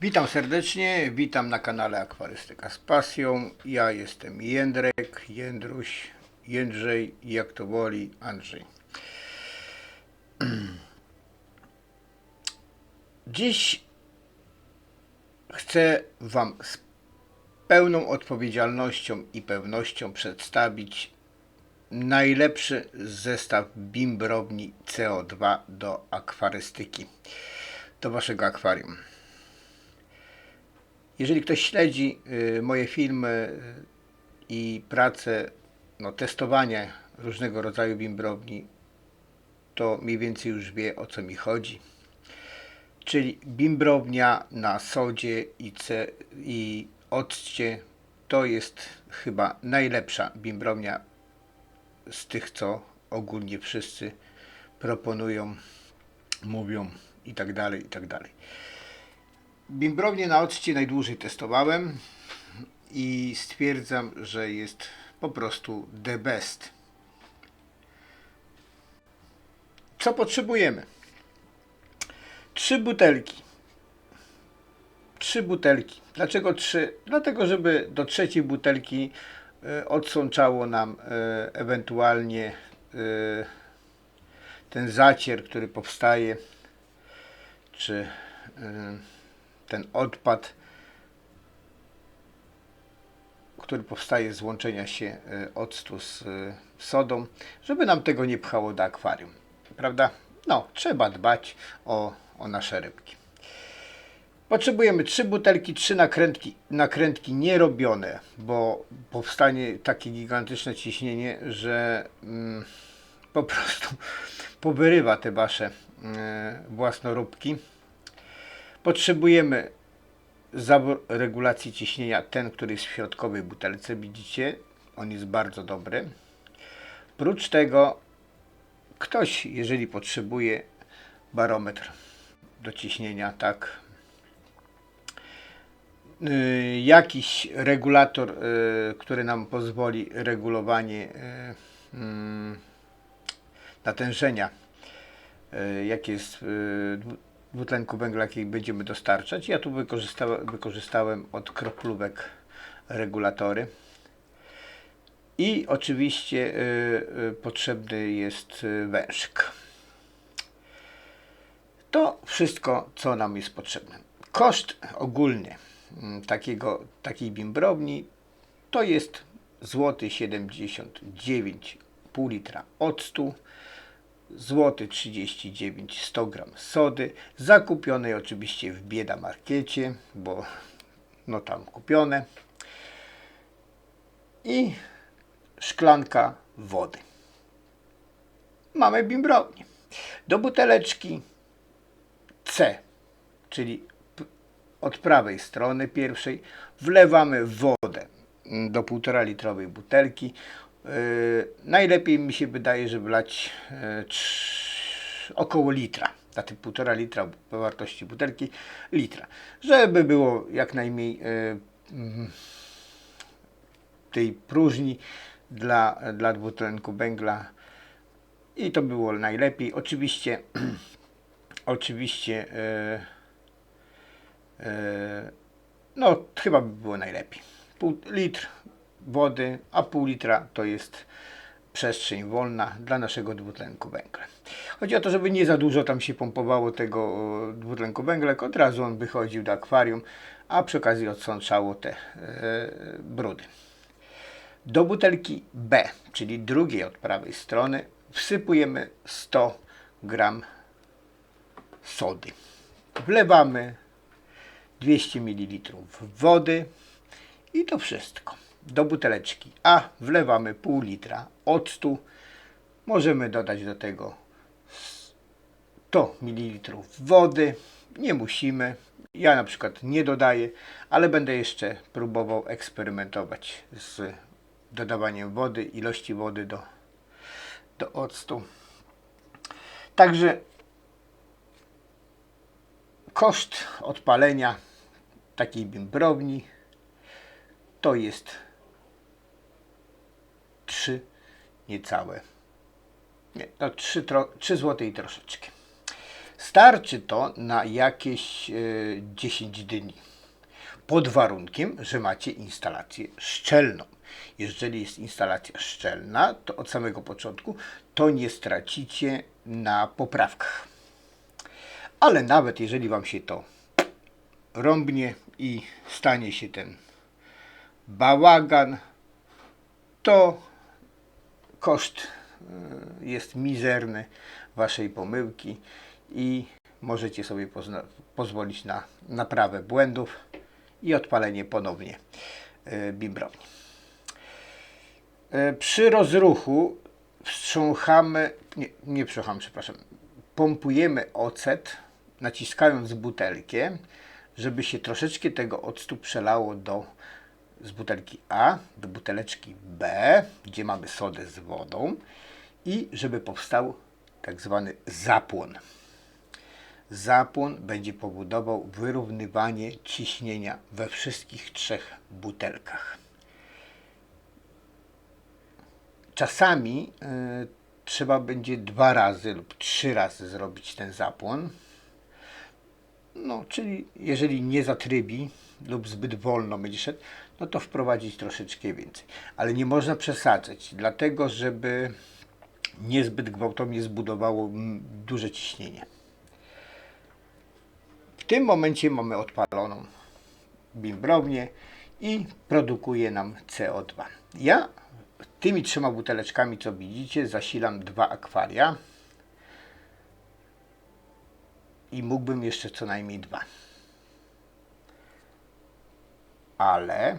Witam serdecznie, witam na kanale Akwarystyka z Pasją. Ja jestem Jędrek, Jędruś, Jędrzej, jak to woli, Andrzej. Dziś chcę Wam z pełną odpowiedzialnością i pewnością przedstawić najlepszy zestaw bimbrowni CO2 do akwarystyki, do Waszego akwarium. Jeżeli ktoś śledzi y, moje filmy y, i pracę, no, testowanie różnego rodzaju bimbrowni, to mniej więcej już wie o co mi chodzi. Czyli bimbrownia na sodzie i, ce, i occie to jest chyba najlepsza bimbrownia z tych, co ogólnie wszyscy proponują, mówią i tak dalej, i tak dalej. Bimbrownię na occie najdłużej testowałem i stwierdzam, że jest po prostu the best. Co potrzebujemy? Trzy butelki. Trzy butelki. Dlaczego trzy? Dlatego, żeby do trzeciej butelki e, odsączało nam e, ewentualnie e, ten zacier, który powstaje, czy ten odpad, który powstaje z łączenia się e, octu z e, sodą, żeby nam tego nie pchało do akwarium. Prawda? No, trzeba dbać o, o nasze rybki. Potrzebujemy trzy butelki, trzy nakrętki, nakrętki nierobione, bo powstanie takie gigantyczne ciśnienie, że mm, po prostu powyrywa te wasze własnoróbki. Potrzebujemy regulacji ciśnienia, ten, który jest w środkowej butelce, widzicie, on jest bardzo dobry. Prócz tego, ktoś, jeżeli potrzebuje barometr do ciśnienia, tak, y, jakiś regulator, y, który nam pozwoli regulowanie y, mm, natężenia, jakie jest dwutlenku węgla, jaki będziemy dostarczać. Ja tu wykorzystałem, wykorzystałem od kroplówek regulatory. I oczywiście y, y, potrzebny jest y, wężyk. To wszystko, co nam jest potrzebne. Koszt ogólny mm, takiego, takiej bimbrowni to jest złoty 79 pół litra octu, złoty 39 100 gram sody, zakupionej oczywiście w bieda markecie, bo no tam kupione i szklanka wody. Mamy bimbrownię. Do buteleczki C, czyli od prawej strony pierwszej, wlewamy wodę do 1,5 litrowej butelki. Yy, najlepiej mi się wydaje, żeby lać yy, trz- około litra. Na tych 1,5 litra po wartości butelki, litra. Żeby było jak najmniej yy, mm, tej próżni dla, dla dwutlenku węgla i to było najlepiej. Oczywiście, oczywiście, e, e, no chyba by było najlepiej. Pół litr wody, a pół litra to jest przestrzeń wolna dla naszego dwutlenku węgla. Chodzi o to, żeby nie za dużo tam się pompowało tego e, dwutlenku węgla, od razu on wychodził do akwarium, a przy okazji odsączało te e, brudy. Do butelki B, czyli drugiej od prawej strony, wsypujemy 100 gram sody. Wlewamy 200 ml wody i to wszystko. Do buteleczki A wlewamy pół litra octu. Możemy dodać do tego 100 ml wody. Nie musimy. Ja na przykład nie dodaję, ale będę jeszcze próbował eksperymentować z dodawaniem wody, ilości wody do, do octu. Także koszt odpalenia takiej bimbrowni to jest 3 niecałe. Nie, to 3, tro, 3 zł i troszeczkę. Starczy to na jakieś e, 10 dni. Pod warunkiem, że macie instalację szczelną. Jeżeli jest instalacja szczelna, to od samego początku to nie stracicie na poprawkach. Ale nawet jeżeli Wam się to rąbnie i stanie się ten bałagan, to koszt y, jest mizerny Waszej pomyłki i możecie sobie pozwolić na naprawę błędów i odpalenie ponownie y, bimbrowni. Y, Przy rozruchu wstrząchamy, nie, nie wstrząchamy, przepraszam, pompujemy ocet, naciskając butelkę, żeby się troszeczkę tego octu przelało do z butelki A do buteleczki B, gdzie mamy sodę z wodą i żeby powstał tak zwany zapłon. Zapłon będzie powodował wyrównywanie ciśnienia we wszystkich trzech butelkach. Czasami y, trzeba będzie dwa razy lub trzy razy zrobić ten zapłon. No, czyli jeżeli nie zatrybi lub zbyt wolno będzie szedł, no to wprowadzić troszeczkę więcej. Ale nie można przesadzać, dlatego żeby niezbyt gwałtownie zbudowało duże ciśnienie. W tym momencie mamy odpaloną bimbrownię i produkuje nam CO2. Ja tymi trzema buteleczkami, co widzicie, zasilam dwa akwaria i mógłbym jeszcze co najmniej dwa. Ale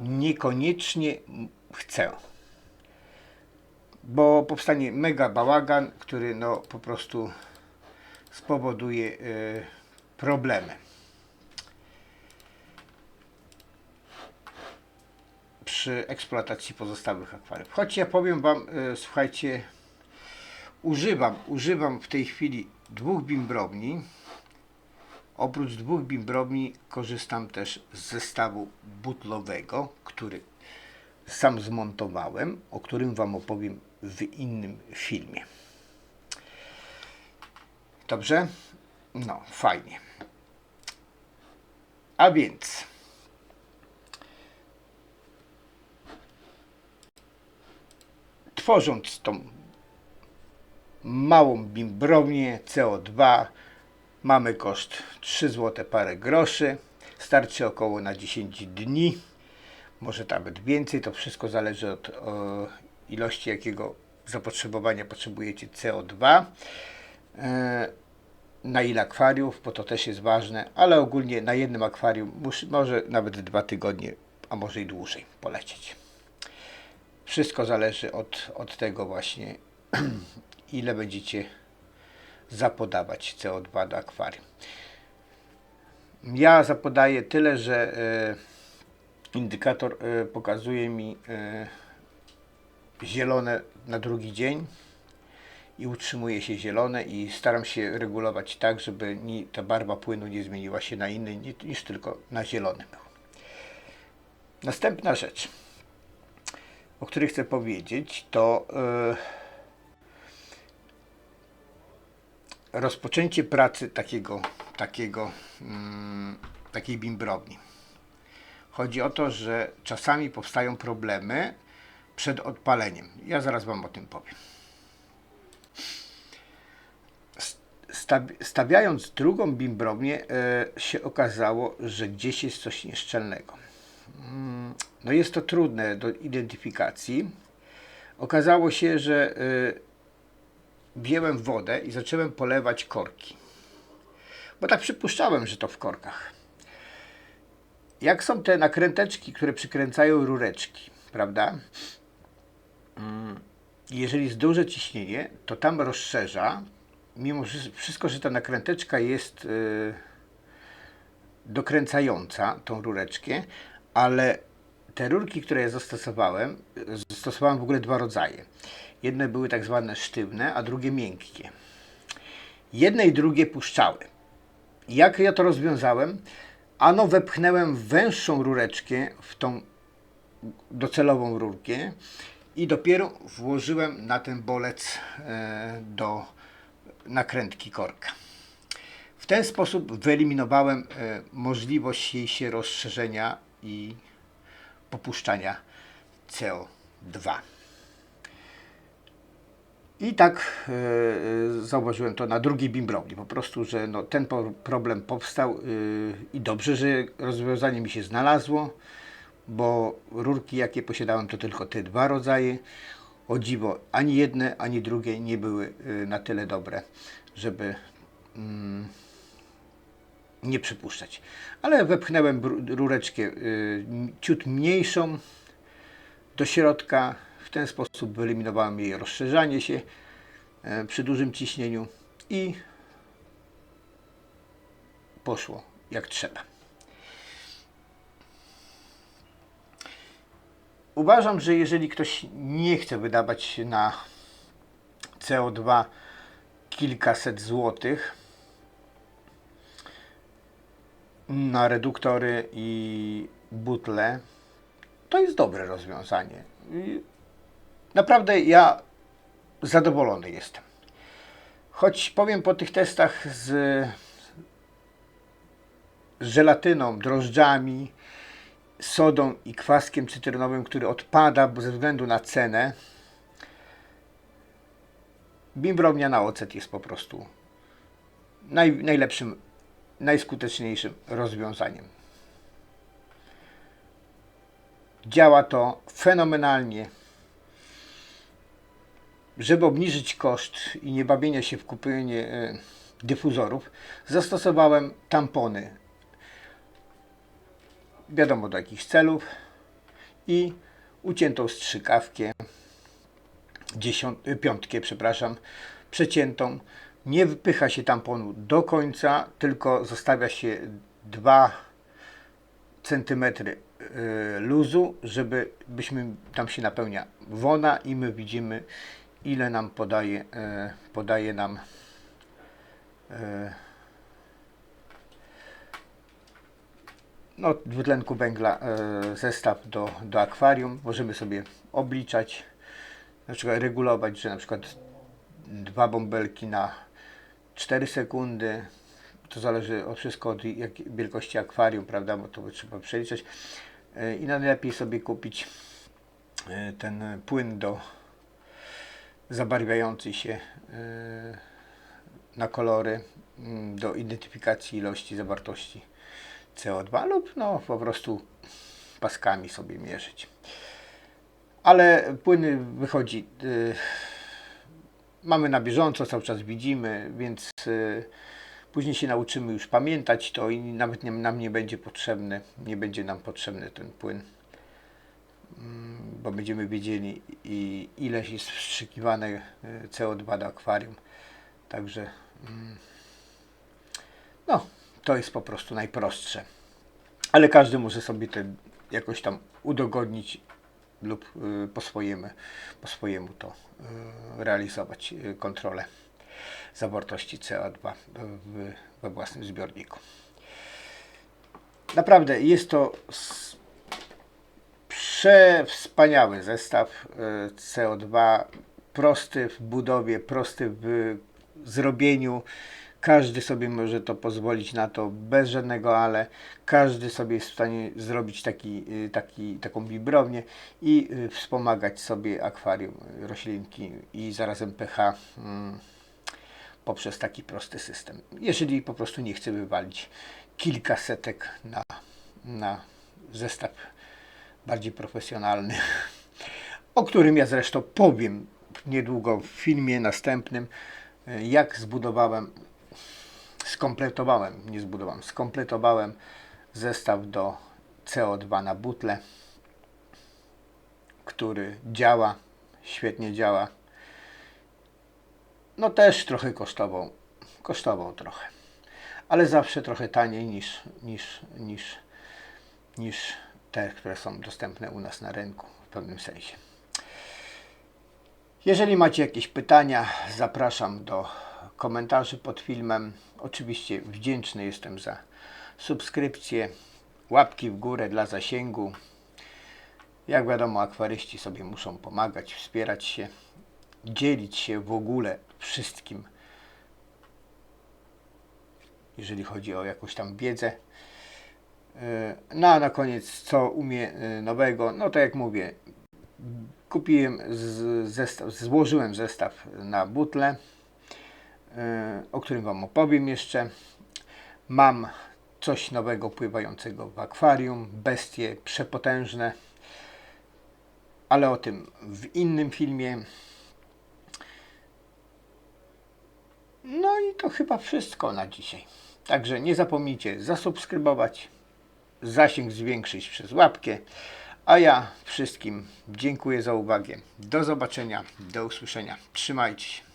niekoniecznie chcę. Bo powstanie mega bałagan, który no po prostu spowoduje y, problemy. przy eksploatacji pozostałych akwariów. Choć ja powiem Wam, e, słuchajcie, używam, używam w tej chwili dwóch bimbrowni. Oprócz dwóch bimbrowni korzystam też z zestawu butlowego, który sam zmontowałem, o którym Wam opowiem w innym filmie. Dobrze? No, fajnie. A więc tworząc tą małą bimbrownię CO2 mamy koszt 3 zł parę groszy. Starczy około na 10 dni. Może nawet więcej. To wszystko zależy od o, ilości jakiego zapotrzebowania potrzebujecie CO2 e, na ile akwariów, bo to też jest ważne, ale ogólnie na jednym akwarium mus, może nawet dwa tygodnie, a może i dłużej polecieć. Wszystko zależy od, od tego właśnie, ile będziecie zapodawać CO2 do akwarium. Ja zapodaję tyle, że e, indykator e, pokazuje mi e, zielone na drugi dzień i utrzymuje się zielone i staram się regulować tak, żeby ni, ta barwa płynu nie zmieniła się na inny ni- niż tylko na zielony był. Następna rzecz o której chcę powiedzieć, to e, rozpoczęcie pracy takiego, takiego, mm, takiej bimbrowni. Chodzi o to, że czasami powstają problemy przed odpaleniem. Ja zaraz Wam o tym powiem. Stawi- Stawiając drugą bimbrownię, e, się okazało, że gdzieś jest coś nieszczelnego. Mm, No jest to trudne do identyfikacji. Okazało się, że y, wziąłem wodę i zacząłem polewać korki. Bo tak przypuszczałem, że to w korkach. Jak są te nakręteczki, które przykręcają rureczki, prawda? Mm, Jeżeli jest duże ciśnienie, to tam rozszerza, mimo wszystko, że ta nakręteczka jest y, dokręcająca tą rureczkę, ale te rurki, które ja zastosowałem, zastosowałem w ogóle dwa rodzaje. Jedne były tak zwane sztywne, a drugie miękkie. Jedne i drugie puszczały. Jak ja to rozwiązałem? Ano wepchnąłem węższą rureczkę w tą docelową rurkę I dopiero włożyłem na ten bolec e, do nakrętki korka. W ten sposób wyeliminowałem e, możliwość jej się rozszerzenia i popuszczania CO2. I tak e, e, zauważyłem to na drugiej bimbrowni. Po prostu, że no, ten problem powstał e, i dobrze, że rozwiązanie mi się znalazło, bo rurki, jakie posiadałem, to tylko te dwa rodzaje. O dziwo, ani jedne, ani drugie nie były na tyle dobre, żeby mm, nie przypuszczać. Ale wepchnąłem rureczkę y, ciut mniejszą do środka. W ten sposób wyeliminowałem jej rozszerzanie się e, przy dużym ciśnieniu i poszło jak trzeba. Uważam, że jeżeli ktoś nie chce wydawać na CO2 kilkaset złotych, na reduktory i butle, to jest dobre rozwiązanie. Naprawdę ja zadowolony jestem. Choć powiem po tych testach z, z żelatyną, drożdżami, sodą i kwaskiem cytrynowym, który odpada ze względu na cenę, bimbrownia na ocet jest po prostu naj, najlepszym najskuteczniejszym rozwiązaniem. Działa to fenomenalnie. Żeby obniżyć koszt i nie bawienia się w kupienie e, dyfuzorów, zastosowałem tampony. Wiadomo do jakich celów i uciętą strzykawkę, dziesiąt, y, piątkę, przepraszam, przeciętą. Nie wypycha się tamponu do końca, tylko zostawia się 2 cm luzu, żeby byśmy tam się napełnia woda i my widzimy ile nam podaje, e, podaje nam e, no, dwutlenku węgla e, zestaw do, do akwarium. Możemy sobie obliczać, na przykład regulować, że na przykład dwa bąbelki na 4 sekundy. To zależy od wszystko od jak, wielkości akwarium, prawda, bo to trzeba przeliczać. E, I najlepiej sobie kupić e, ten płyn do zabarwiający się e, na kolory mm, do identyfikacji ilości zawartości CO2 lub no po prostu paskami sobie mierzyć. Ale płyny wychodzi mamy na bieżąco, cały czas widzimy, więc y, później się nauczymy już pamiętać to i nawet nie, nam nie będzie potrzebny, nie będzie nam potrzebny ten płyn, Mm, bo będziemy wiedzieli i ile jest wstrzykiwane y, CO2 do akwarium. Także mm, no, to jest po prostu najprostsze. Ale każdy może sobie to jakoś tam udogodnić lub y, po swojemu, po swojemu to y, realizować y, kontrolę zawartości CO2 w, we własnym zbiorniku. Naprawdę jest to przewspaniały zestaw y, CO2, prosty w budowie, prosty w zrobieniu. Każdy sobie może to pozwolić na to bez żadnego ale. Każdy sobie jest w stanie zrobić taki, y, taki, taką bibrownię i y, wspomagać sobie akwarium y, roślinki i zarazem pH mm, poprzez taki prosty system. Jeżeli po prostu nie chce wywalić kilka setek na, na zestaw bardziej profesjonalny, o którym ja zresztą powiem niedługo w filmie następnym, jak zbudowałem skompletowałem, nie zbudowałem, skompletowałem zestaw do CO2 na butle, który działa, świetnie działa. No też trochę kosztował, kosztował trochę, ale zawsze trochę taniej niż, niż, niż, niż te, które są dostępne u nas na rynku w pewnym sensie. Jeżeli macie jakieś pytania, zapraszam do komentarzy pod filmem. Oczywiście wdzięczny jestem za subskrypcję, łapki w górę dla zasięgu. Jak wiadomo, akwaryści sobie muszą pomagać, wspierać się, dzielić się w ogóle wszystkim, jeżeli chodzi o jakąś tam wiedzę. E, No a na koniec, co umie e, nowego? No to jak mówię, kupiłem zestaw, złożyłem zestaw na butle, o którym Wam opowiem jeszcze. Mam coś nowego pływającego w akwarium, bestie przepotężne, ale o tym w innym filmie. No i to chyba wszystko na dzisiaj. Także nie zapomnijcie zasubskrybować, zasięg zwiększyć przez łapkę. A ja wszystkim dziękuję za uwagę. Do zobaczenia, do usłyszenia. Trzymajcie się.